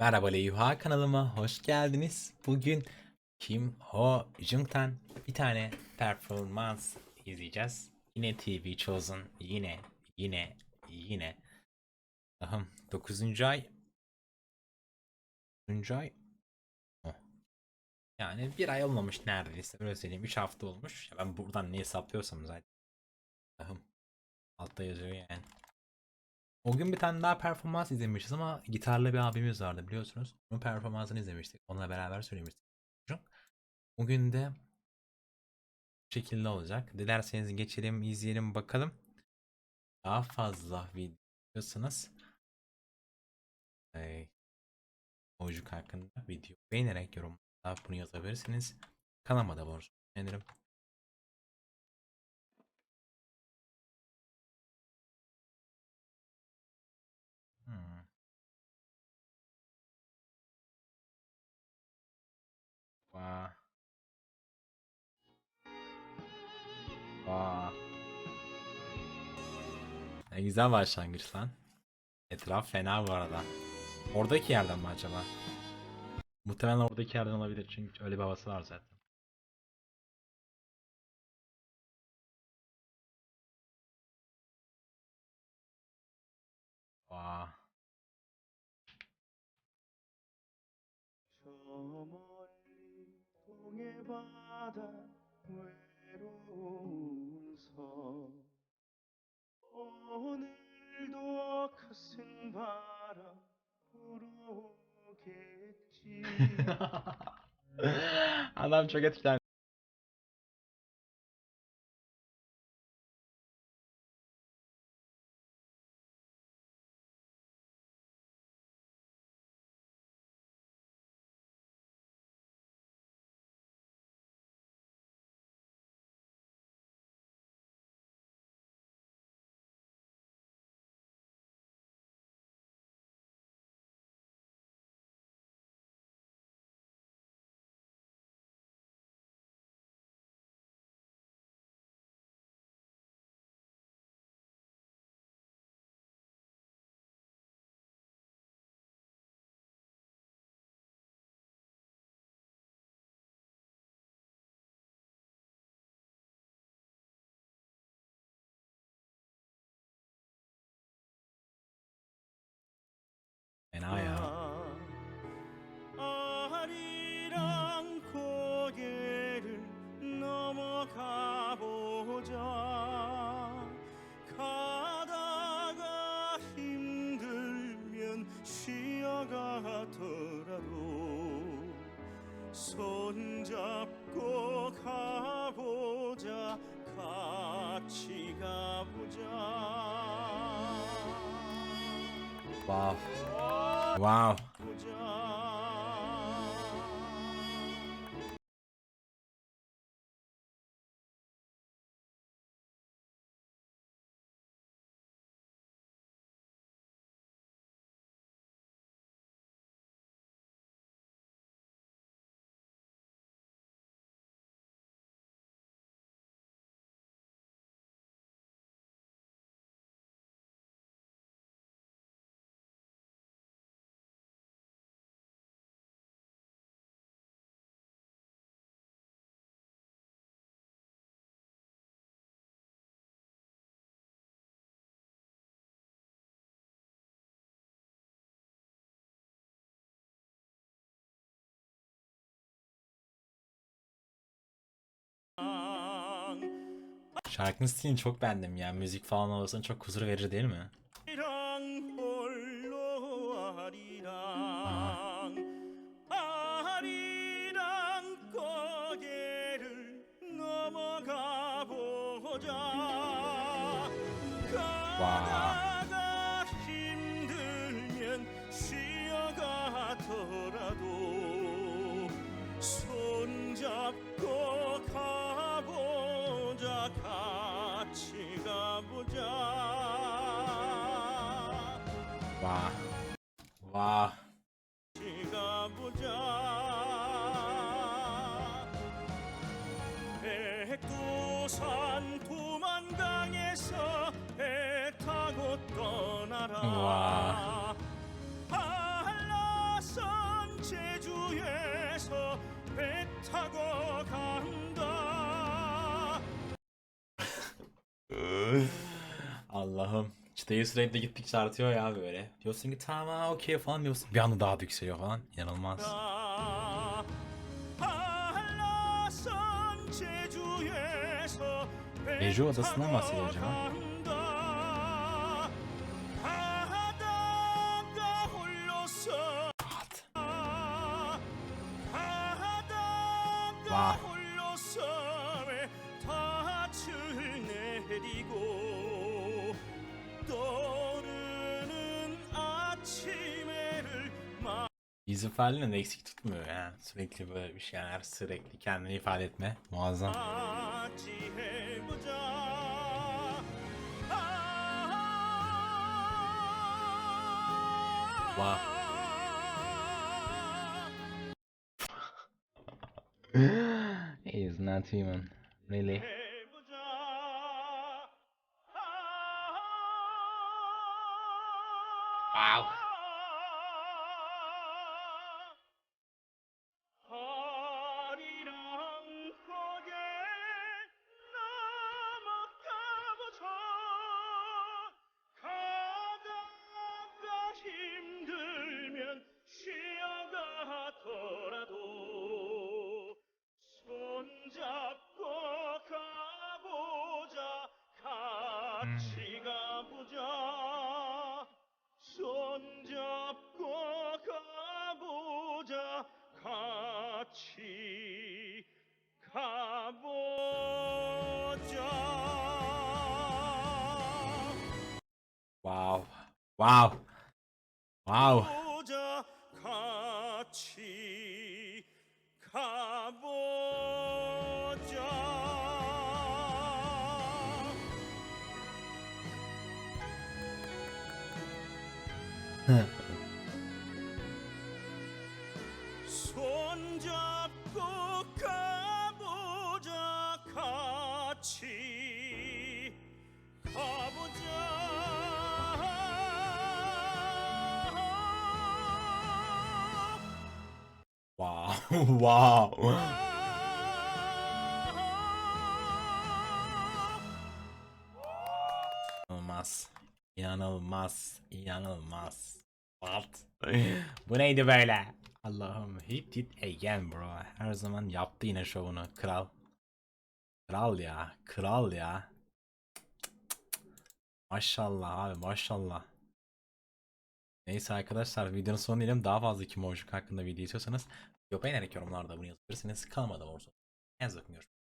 Merhaba Leyha kanalıma hoş geldiniz. Bugün Kim Ho Jung'tan bir tane performans izleyeceğiz. Yine TV Chosen, yine, yine, yine. Ahım 9. ay. 9. ay. Oh. Yani bir ay olmamış neredeyse. Öyle söyleyeyim. 3 hafta olmuş. Ya ben buradan ne hesaplıyorsam zaten. Ahım. Altta yazıyor yani. O gün bir tane daha performans izlemişiz ama gitarlı bir abimiz vardı biliyorsunuz. Onun performansını izlemiştik. Onunla beraber söylemiştik. Bugün de bu şekilde olacak. Dilerseniz geçelim, izleyelim bakalım. Daha fazla video istiyorsanız e, hakkında video beğenerek yorumlarda bunu yazabilirsiniz. Kanalıma da var. Beğenirim. Ne güzel başlangıç lan. Etraf fena bu arada. Oradaki yerden mi acaba? Muhtemelen oradaki yerden olabilir çünkü öyle bir havası var zaten. Vay. 저 멀리 동해 바다 외로운 섬 오늘도 가슴 바람 불어오겠지 Adam çok etkilendi. Fena 손잡고 가보자 같이 가보자. Wow. 보자. Şarkının stilini çok beğendim ya. Müzik falan olsun çok huzur verici değil mi? 아리 Wow. 같이 가보자 백두산 도만강에서 배 타고 떠나라 와. 한라산 주위에서 배 타고 간다 Allah'ım. Çıtayı sürekli gittikçe artıyor ya böyle. Diyorsun ki tamam okey falan diyorsun. Bir anda daha da yükseliyor falan. İnanılmaz. Jeju Adası'ndan bahsediyor acaba? Wow. Yüzü falan eksik tutmuyor yani. Sürekli böyle bir şeyler, sürekli kendini ifade etme. Muazzam. Vah. He is not human. Really? Wow. 같이 가보자 손잡고 가보자 같이 가보자. Wow. Wow. 보자 손잡고 가보자 같이 가보자 Wow. wow. İnanılmaz. İnanılmaz. İnanılmaz. What? Bu neydi böyle? Allah'ım. He did again bro. Her zaman yaptı yine şovunu. Kral. Kral ya. Kral ya. Maşallah abi maşallah. Neyse arkadaşlar videonun sonuna diyelim. Daha fazla Kim hakkında video istiyorsanız video beğenerek yorumlarda bunu yazabilirsiniz. Kanalıma da olursa. Kendinize bakın görüşürüz.